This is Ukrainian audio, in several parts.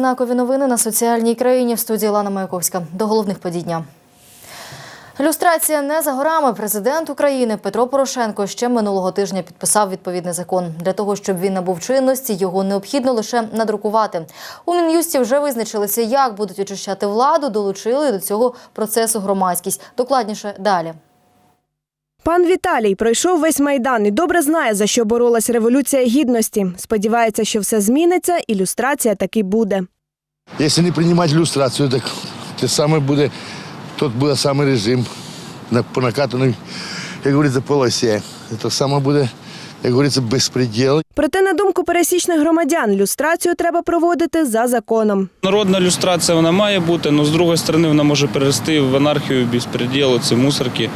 Знакові новини на соціальній країні в студії Лана Маяковська. До головних подій дня. Люстрація не за горами. Президент України Петро Порошенко ще минулого тижня підписав відповідний закон. Для того, щоб він набув чинності, його необхідно лише надрукувати. У Мін'юсті вже визначилися, як будуть очищати владу, долучили до цього процесу громадськість. Докладніше далі. Пан Віталій пройшов весь майдан і добре знає, за що боролась революція гідності. Сподівається, що все зміниться, і люстрація таки буде. Якщо не приймати люстрацію, так те саме буде, тут буде саме режим на, по накатаній, як говориться, полосі. Це саме буде, як говориться, безпреділ. Проте, на думку пересічних громадян, люстрацію треба проводити за законом. Народна люстрація вона має бути, але з другої сторони вона може перерости в анархію, безпреділ, це мусорки.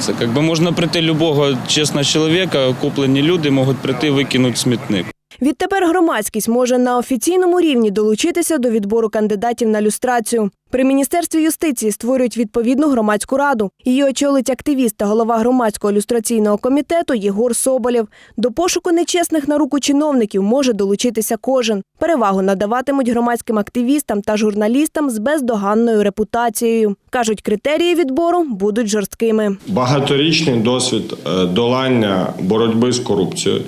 Це якби можна прийти любого чесного чоловіка, куплені люди можуть прийти викинути смітник. Відтепер громадськість може на офіційному рівні долучитися до відбору кандидатів на люстрацію. При міністерстві юстиції створюють відповідну громадську раду. Її очолить активіст та голова громадського люстраційного комітету Єгор Соболєв. До пошуку нечесних на руку чиновників може долучитися кожен. Перевагу надаватимуть громадським активістам та журналістам з бездоганною репутацією. кажуть, критерії відбору будуть жорсткими. Багаторічний досвід е, долання боротьби з корупцією,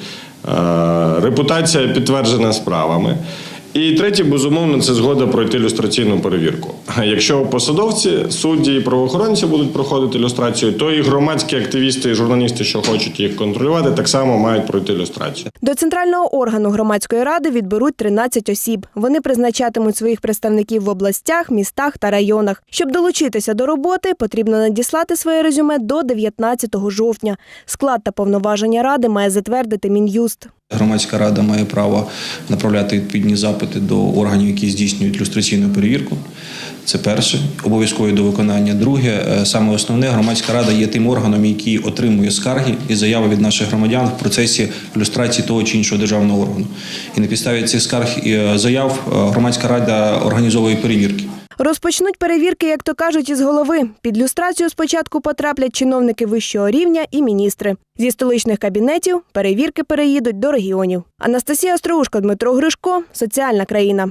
репутація підтверджена справами. І третє, безумовно, це згода пройти люстраційну перевірку. Якщо посадовці, судді і правоохоронці будуть проходити люстрацію, то і громадські активісти і журналісти, що хочуть їх контролювати, так само мають пройти люстрацію. До центрального органу громадської ради відберуть 13 осіб. Вони призначатимуть своїх представників в областях, містах та районах. Щоб долучитися до роботи, потрібно надіслати своє резюме до 19 жовтня. Склад та повноваження ради має затвердити мін'юст. Громадська рада має право направляти відповідні запити до органів, які здійснюють люстраційну перевірку. Це перше, обов'язково до виконання. Друге, е, саме основне, громадська рада є тим органом, який отримує скарги і заяви від наших громадян в процесі люстрації того чи іншого державного органу. І на підставі цих скарг і е, заяв е, громадська рада організовує перевірки. Розпочнуть перевірки, як то кажуть, із голови. Під люстрацію спочатку потраплять чиновники вищого рівня і міністри. Зі столичних кабінетів перевірки переїдуть до регіонів. Анастасія Остроушко, Дмитро Гришко, Соціальна країна.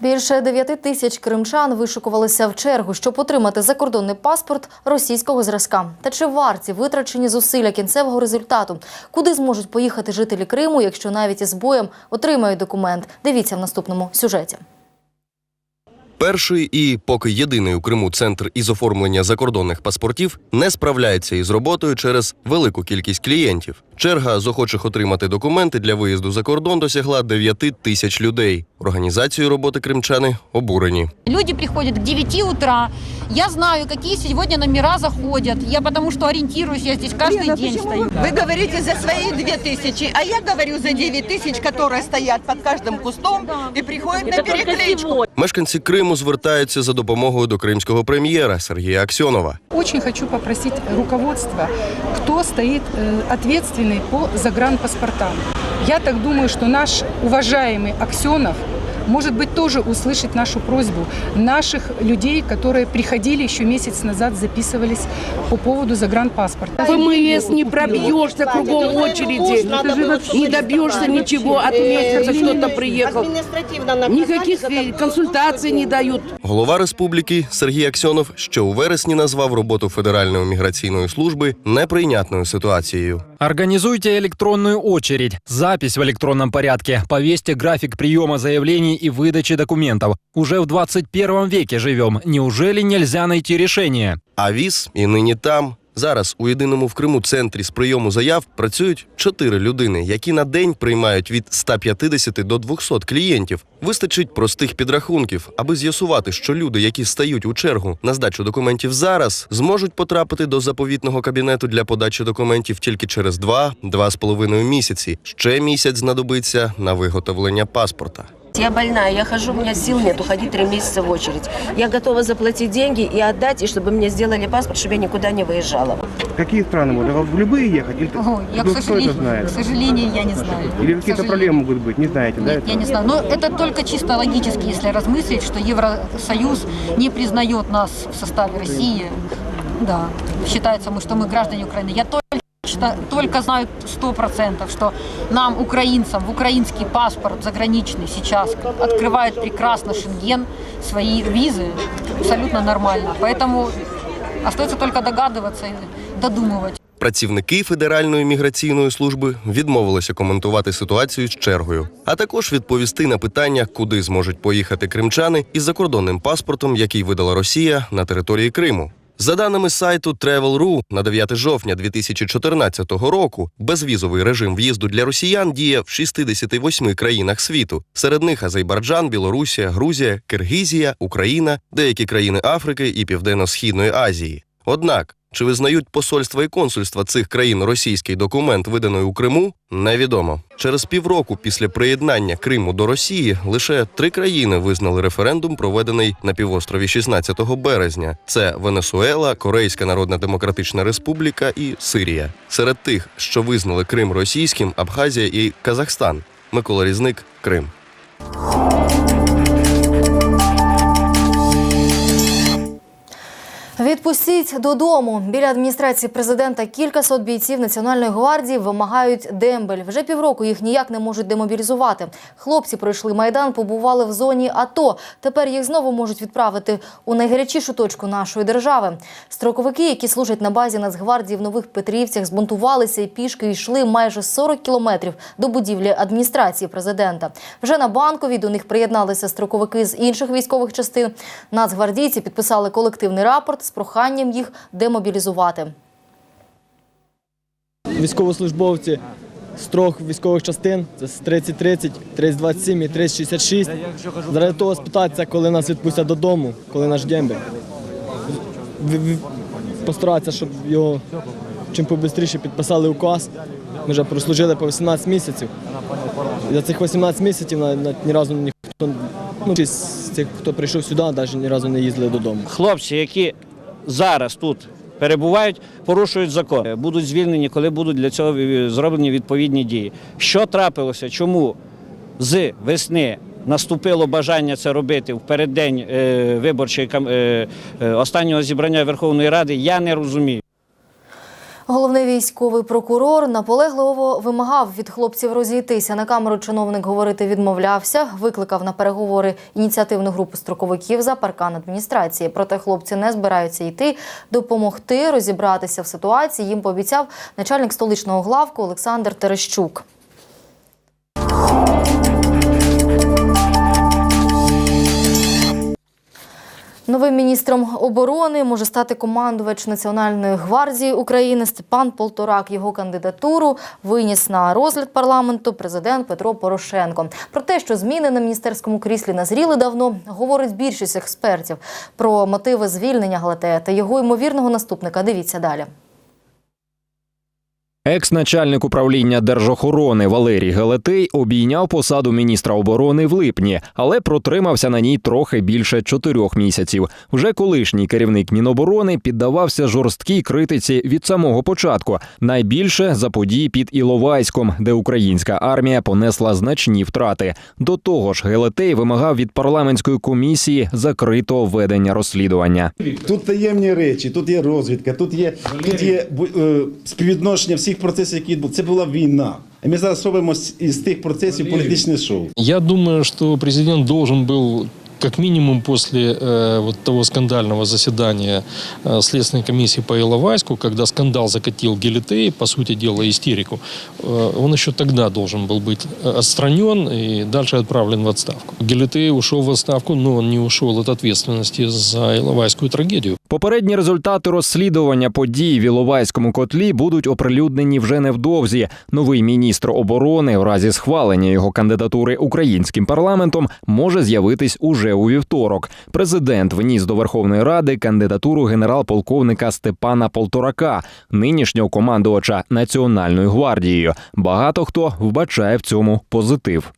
Більше 9 тисяч кримчан вишукувалися в чергу, щоб отримати закордонний паспорт російського зразка. Та чи варті витрачені зусилля кінцевого результату? Куди зможуть поїхати жителі Криму, якщо навіть із боєм отримають документ? Дивіться в наступному сюжеті. Перший і поки єдиний у Криму центр із оформлення закордонних паспортів не справляється із роботою через велику кількість клієнтів. Черга з охочих отримати документи для виїзду за кордон досягла 9 тисяч людей. Організацією роботи кримчани обурені. Люди приходят к 9 утра. Я знаю, какие сегодня номера заходят. Я потому что ориентируюсь, я здесь каждый день стою. Вы говорите за свои две тысячи, а я говорю за девять тысяч, которые стоят под каждым кустом и приходят на перекличку. Мешканці Криму звертаються за допомогою до кримського прем'єра Сергія Аксьонова. Очень хочу попросить руководство, кто стоит э, ответственный по загранпаспортам. Я так думаю, что наш уважаемый Аксенов может быть, тоже услышать нашу просьбу наших людей, которые приходили еще месяц назад, записывались по поводу загранпаспорта. ФМС не пробьешься кругом очереди, не добьешься ничего от месяца кто-то приехал. Никаких э, консультаций не дают. Голова республіки Сергій Аксьонов ще у вересні назвав роботу Федеральної міграційної служби неприйнятною ситуацією. Организуйте электронную очередь, запись в электронном порядке, повесьте график приема заявлений и выдачи документов. Уже в 21 веке живем. Неужели нельзя найти решение? А віз і нині там. Зараз у єдиному в Криму центрі з прийому заяв працюють чотири людини, які на день приймають від 150 до 200 клієнтів. Вистачить простих підрахунків, аби з'ясувати, що люди, які стають у чергу на здачу документів зараз, зможуть потрапити до заповітного кабінету для подачі документів тільки через 2-2,5 місяці. Ще місяць знадобиться на виготовлення паспорта. Я больная, я хожу, у меня сил нет уходить три месяца в очередь. Я готова заплатить деньги и отдать, и чтобы мне сделали паспорт, чтобы я никуда не выезжала. Какие страны можно? В любые ехать? Или О, я, ну, к, сожалению, это знает? к сожалению, я не знаю. Или какие-то проблемы могут быть? Не знаете, да? Нет, я не знаю. Но это только чисто логически, если размыслить, что Евросоюз не признает нас в составе России. Да, считается, мы, что мы граждане Украины. Я что только знают 100%, что нам, украинцам, в украинский паспорт заграничный сейчас открывает прекрасно Шенген, свои визы, абсолютно нормально. Поэтому остается только догадываться и додумывать. Працівники Федеральної міграційної служби відмовилися коментувати ситуацію з чергою, а також відповісти на питання, куди зможуть поїхати кримчани із закордонним паспортом, який видала Росія на території Криму. За даними сайту Travel.ru, на 9 жовтня 2014 року безвізовий режим в'їзду для росіян діє в 68 країнах світу. Серед них Азербайджан, Білорусія, Грузія, Киргизія, Україна, деякі країни Африки і Південно-Східної Азії. Однак, чи визнають посольства і консульства цих країн російський документ, виданий у Криму, невідомо. Через півроку після приєднання Криму до Росії лише три країни визнали референдум, проведений на півострові 16 березня: це Венесуела, Корейська Народна Демократична Республіка і Сирія. Серед тих, що визнали Крим російським, Абхазія і Казахстан. Микола Різник, Крим. Відпустіть додому. Біля адміністрації президента кількасот бійців Національної гвардії вимагають дембель. Вже півроку їх ніяк не можуть демобілізувати. Хлопці пройшли майдан, побували в зоні АТО. Тепер їх знову можуть відправити у найгарячішу точку нашої держави. Строковики, які служать на базі Нацгвардії в нових Петрівцях, збунтувалися і пішки йшли майже 40 кілометрів до будівлі адміністрації президента. Вже на банковій до них приєдналися строковики з інших військових частин. Нацгвардійці підписали колективний рапорт з проханням їх демобілізувати. військовослужбовці з трьох військових частин, це з 3030, 3027 і 3066. Заради того спитатися, коли нас відпустять додому, коли наш дембель. Постаратися, щоб його чим побистріше підписали указ. Ми вже прослужили по 18 місяців. За цих 18 місяців ні разу ніхто, ну, чи з тих, хто прийшов сюди, навіть ні разу не їздили додому. Хлопці, які зараз тут перебувають, порушують закон. Будуть звільнені, коли будуть для цього зроблені відповідні дії. Що трапилося? Чому з весни наступило бажання це робити в переддень е, виборчої е, е, останнього зібрання Верховної Ради? Я не розумію. Головний військовий прокурор наполегливо вимагав від хлопців розійтися. На камеру чиновник говорити відмовлявся, викликав на переговори ініціативну групу строковиків за паркан адміністрації. Проте хлопці не збираються йти, допомогти розібратися в ситуації. Їм пообіцяв начальник столичного главку Олександр Терещук. Новим міністром оборони може стати командувач Національної гвардії України Степан Полторак. Його кандидатуру виніс на розгляд парламенту президент Петро Порошенко. Про те, що зміни на міністерському кріслі назріли давно, говорить більшість експертів. Про мотиви звільнення Галатея та його ймовірного наступника. Дивіться далі. Екс-начальник управління держохорони Валерій Гелетей обійняв посаду міністра оборони в липні, але протримався на ній трохи більше чотирьох місяців. Вже колишній керівник Міноборони піддавався жорсткій критиці від самого початку. Найбільше за події під Іловайськом, де українська армія понесла значні втрати. До того ж, Гелетей вимагав від парламентської комісії закритого ведення розслідування. Тут таємні речі, тут є розвідка, тут є, тут є е, співвідношення всіх процесів, які відбуваються. Це була війна. І ми зараз робимо з- із тих процесів політичне шоу. Я думаю, що президент должен был как минимум после э, вот того скандального заседания э, Следственной комиссии по Иловайску, когда скандал закатил Гелитей, по сути дела истерику, э, он еще тогда должен был быть э, отстранен и дальше отправлен в отставку. Гелитей ушел в отставку, но он не ушел от ответственности за Иловайскую трагедию. Попередні результати розслідування подій в Іловайському котлі будуть оприлюднені вже невдовзі. Новий міністр оборони, в разі схвалення його кандидатури українським парламентом, може з'явитись уже у вівторок. Президент вніс до Верховної Ради кандидатуру генерал-полковника Степана Полторака, нинішнього командувача Національною гвардією. Багато хто вбачає в цьому позитив.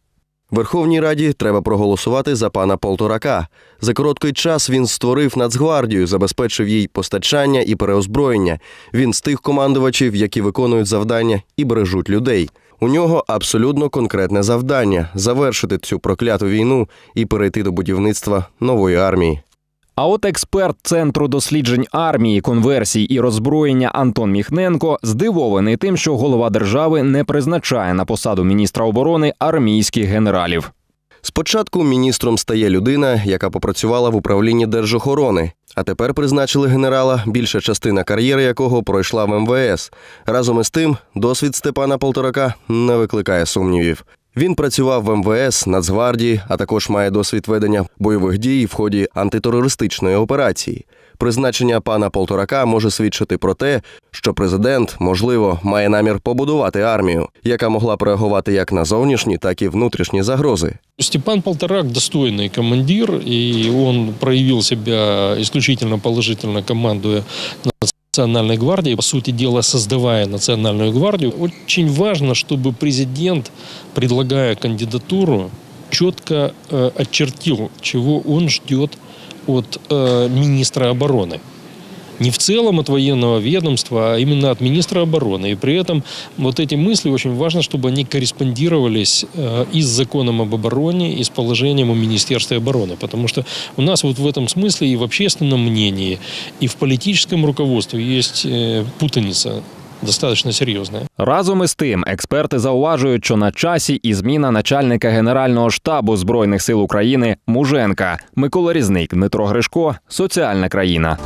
Верховній Раді треба проголосувати за пана Полторака. За короткий час він створив Нацгвардію, забезпечив їй постачання і переозброєння. Він з тих командувачів, які виконують завдання і бережуть людей. У нього абсолютно конкретне завдання завершити цю прокляту війну і перейти до будівництва нової армії. А от експерт Центру досліджень армії, конверсій і роззброєння Антон Міхненко здивований тим, що голова держави не призначає на посаду міністра оборони армійських генералів. Спочатку міністром стає людина, яка попрацювала в управлінні держохорони, а тепер призначили генерала, більша частина кар'єри якого пройшла в МВС. Разом із тим, досвід Степана Полторака не викликає сумнівів. Він працював в МВС, Нацгвардії, а також має досвід ведення бойових дій в ході антитерористичної операції. Призначення пана Полторака може свідчити про те, що президент, можливо, має намір побудувати армію, яка могла б реагувати як на зовнішні, так і внутрішні загрози. Степан Полторак достойный командир, и он проявил себя исключительно положительно, командуя Национальной гвардией, по сути дела, создавая Национальную гвардию. Очень важно, чтобы президент, предлагая кандидатуру, четко э, очертил, чего он ждет от э, министра обороны. Не в целом от военного ведомства, а именно от министра обороны. И при этом вот эти мысли очень важно, чтобы они корреспондировались э, и с законом об обороне, и с положением о Министерстве обороны. Потому что у нас вот в этом смысле и в общественном мнении, и в политическом руководстве есть э, путаница достаточно серйозне. Разом із тим, експерти зауважують, що на часі і зміна начальника Генерального штабу Збройних сил України Муженка. Микола Різник, Дмитро Гришко, Соціальна країна.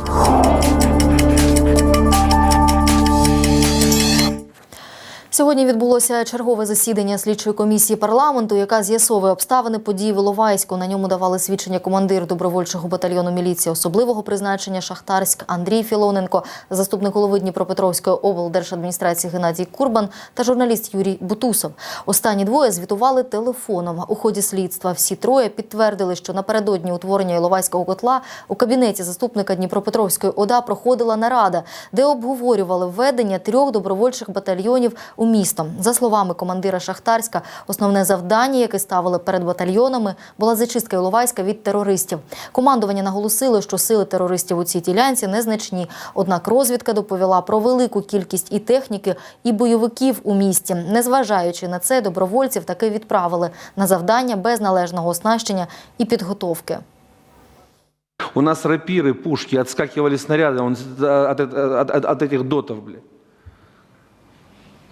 Сьогодні відбулося чергове засідання слідчої комісії парламенту, яка з'ясовує обставини подій в Іловайську. На ньому давали свідчення командир добровольчого батальйону міліції особливого призначення Шахтарськ Андрій Філоненко, заступник голови Дніпропетровської облдержадміністрації Геннадій Курбан та журналіст Юрій Бутусов. Останні двоє звітували телефоном. У ході слідства всі троє підтвердили, що напередодні утворення Іловайського котла у кабінеті заступника Дніпропетровської ОДА проходила нарада, де обговорювали введення трьох добровольчих батальйонів у місто. За словами командира Шахтарська, основне завдання, яке ставили перед батальйонами, була зачистка Іловайська від терористів. Командування наголосило, що сили терористів у цій ділянці незначні. Однак розвідка доповіла про велику кількість і техніки, і бойовиків у місті. Незважаючи на це, добровольців таки відправили на завдання без належного оснащення і підготовки. У нас рапиры, пушки, отскакивали снаряды он, от, от- от- от этих дотов, блядь.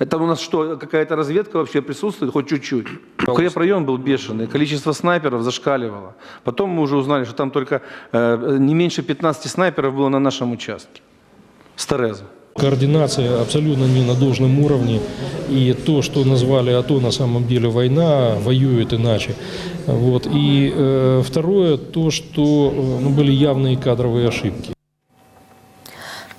Это у нас что, какая-то разведка вообще присутствует, хоть чуть-чуть? Укрепрайон был бешеный, количество снайперов зашкаливало. Потом мы уже узнали, что там только э, не меньше 15 снайперов было на нашем участке. С Тереза. Координация абсолютно не на должном уровне. И то, что назвали АТО, на самом деле война, воюет иначе. Вот. И э, второе, то, что э, ну, были явные кадровые ошибки.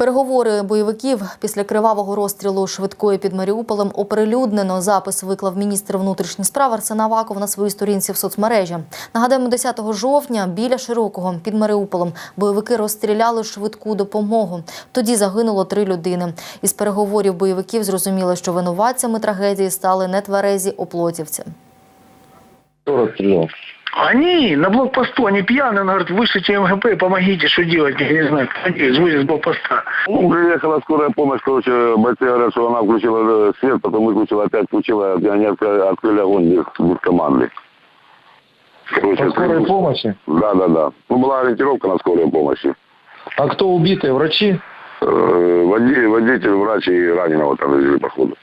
Переговори бойовиків після кривавого розстрілу швидкої під Маріуполем оприлюднено. Запис виклав міністр внутрішніх справ Арсен Аваков на своїй сторінці в соцмережі. Нагадаємо, 10 жовтня біля Широкого під Маріуполем бойовики розстріляли швидку допомогу. Тоді загинуло три людини. Із переговорів бойовиків зрозуміло, що винуватцями трагедії стали нетверезі оплотівці. Они на блокпосту, они пьяные, он говорит, вышлите МГП, помогите, что делать, я не знаю, звонит с блокпоста. Ну, приехала скорая помощь, короче, бойцы говорят, что она включила э, свет, потом выключила, опять включила, и они отк- открыли огонь без, без команды. Короче, По скорой помощи? Да, да, да. Ну, была ориентировка на скорой помощи. А кто убитые, врачи? Э, води- водитель, врач и раненого там везли, походу.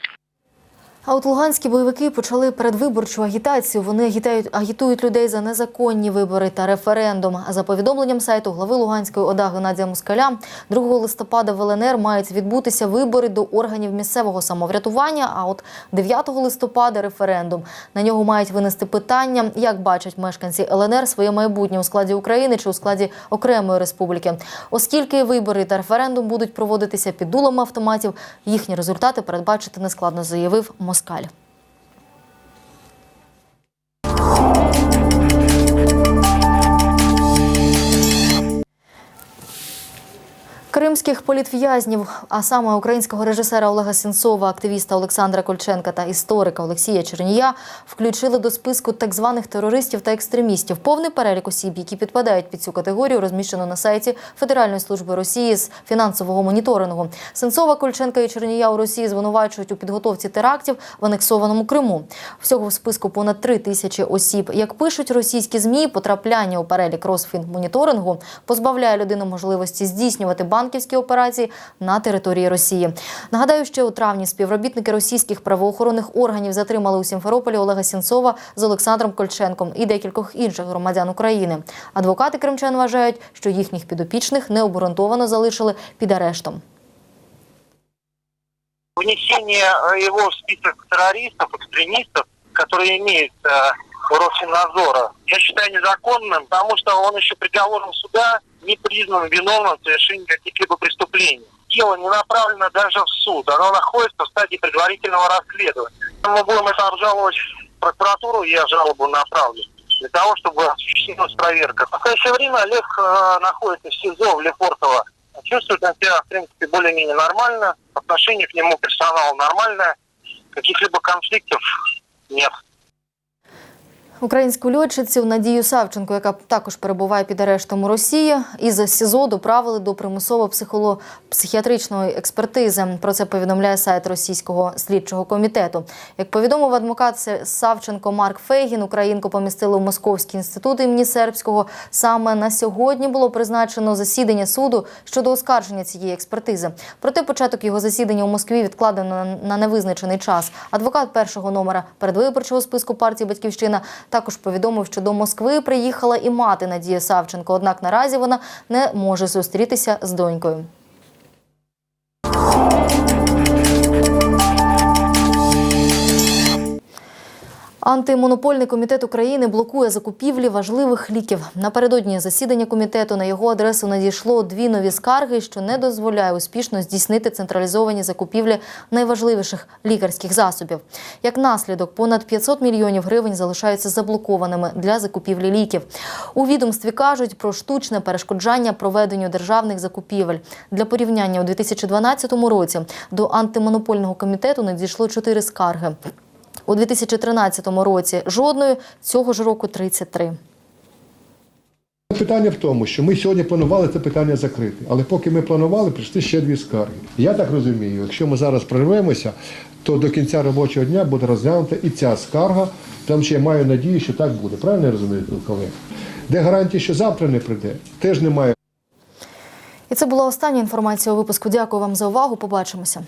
А от луганські бойовики почали передвиборчу агітацію. Вони агітають, агітують людей за незаконні вибори та референдум. А за повідомленням сайту глави Луганської ОДА Геннадія Москаля, 2 листопада в ЛНР мають відбутися вибори до органів місцевого самоврядування. А от 9 листопада референдум. На нього мають винести питання, як бачать мешканці ЛНР своє майбутнє у складі України чи у складі окремої республіки. Оскільки вибори та референдум будуть проводитися під дулами автоматів, їхні результати передбачити нескладно, заявив Москаль. Moscalho. Кримських політв'язнів, а саме українського режисера Олега Сенцова, активіста Олександра Кольченка та історика Олексія Чернія включили до списку так званих терористів та екстремістів. Повний перелік осіб, які підпадають під цю категорію, розміщено на сайті Федеральної служби Росії з фінансового моніторингу. Сенцова, Кольченка і Чернія у Росії звинувачують у підготовці терактів в анексованому Криму. Всього в списку понад три тисячі осіб. Як пишуть російські змі, потрапляння у перелік Росфінмоніторингу позбавляє людину можливості здійснювати банківські операції на території Росії. Нагадаю, ще у травні співробітники російських правоохоронних органів затримали у Сімферополі Олега Сінцова з Олександром Кольченком і декількох інших громадян України. Адвокати кримчан вважають, що їхніх підопічних необґрунтовано залишили під арештом. внесение э, его в список террористов, экстремистов, которые имеют э, у Росфиннадзора, я считаю незаконным, потому что он еще приговором суда не признан виновным в совершении каких-либо преступлений. Дело не направлено даже в суд, оно находится в стадии предварительного расследования. Мы будем это обжаловать в прокуратуру, я жалобу направлю для того, чтобы осуществилась проверка. В настоящее время Олег э, находится в СИЗО в Лефортово. Чувствует он себя, в принципе, более-менее нормально. Отношение к нему персонала нормальное. Каких-либо конфликтов нет. Українську льотчицю Надію Савченко, яка також перебуває під арештом у Росії, із СІЗО доправили до примусово психіатричної експертизи. Про це повідомляє сайт російського слідчого комітету. Як повідомив адвокат Савченко Марк Фейгін, Українку помістили в Московський інститут імені Сербського. Саме на сьогодні було призначено засідання суду щодо оскарження цієї експертизи. Проте початок його засідання у Москві відкладено на невизначений час. Адвокат першого номера передвиборчого списку партії Батьківщина також повідомив, що до Москви приїхала і мати Надія Савченко. Однак наразі вона не може зустрітися з донькою. Антимонопольний комітет України блокує закупівлі важливих ліків. Напередодні засідання комітету на його адресу надійшло дві нові скарги, що не дозволяє успішно здійснити централізовані закупівлі найважливіших лікарських засобів. Як наслідок, понад 500 мільйонів гривень залишаються заблокованими для закупівлі ліків. У відомстві кажуть про штучне перешкоджання проведенню державних закупівель. Для порівняння у 2012 році до антимонопольного комітету надійшло чотири скарги. У 2013 році жодної, цього ж року 33. Питання в тому, що ми сьогодні планували це питання закрити, але поки ми планували, прийшли ще дві скарги. Я так розумію, якщо ми зараз прорвемося, то до кінця робочого дня буде розглянута і ця скарга, тому що я маю надію, що так буде. Правильно я розумію, колеги? Де гарантії, що завтра не прийде, теж немає. І це була остання інформація у випуску. Дякую вам за увагу. Побачимося.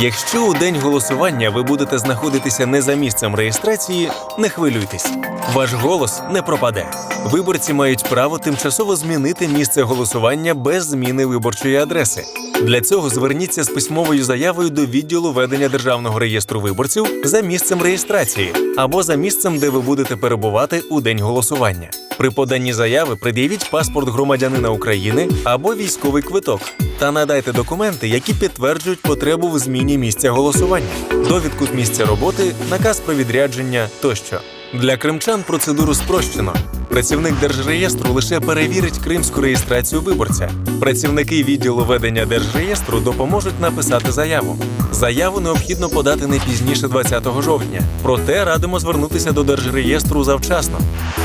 Якщо у день голосування ви будете знаходитися не за місцем реєстрації, не хвилюйтесь. Ваш голос не пропаде. Виборці мають право тимчасово змінити місце голосування без зміни виборчої адреси. Для цього зверніться з письмовою заявою до відділу ведення державного реєстру виборців за місцем реєстрації або за місцем, де ви будете перебувати у день голосування. При поданні заяви пред'явіть паспорт громадянина України або військовий квиток та надайте документи, які підтверджують потребу в зміні місця голосування, довідку з місця роботи, наказ про відрядження тощо. Для кримчан процедуру спрощено. Працівник держреєстру лише перевірить кримську реєстрацію виборця. Працівники відділу ведення держреєстру допоможуть написати заяву. Заяву необхідно подати не пізніше 20 жовтня. Проте радимо звернутися до Держреєстру завчасно.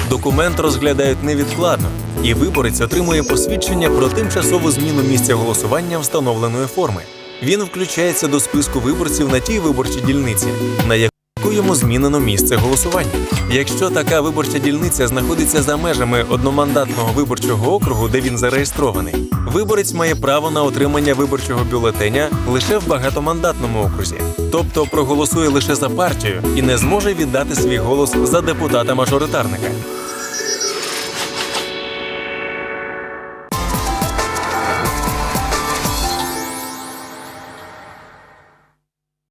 Документ розглядають невідкладно, і виборець отримує посвідчення про тимчасову зміну місця голосування встановленої форми. Він включається до списку виборців на тій виборчій дільниці, на йому змінено місце голосування. Якщо така виборча дільниця знаходиться за межами одномандатного виборчого округу, де він зареєстрований, виборець має право на отримання виборчого бюлетеня лише в багатомандатному окрузі, тобто проголосує лише за партію і не зможе віддати свій голос за депутата-мажоритарника.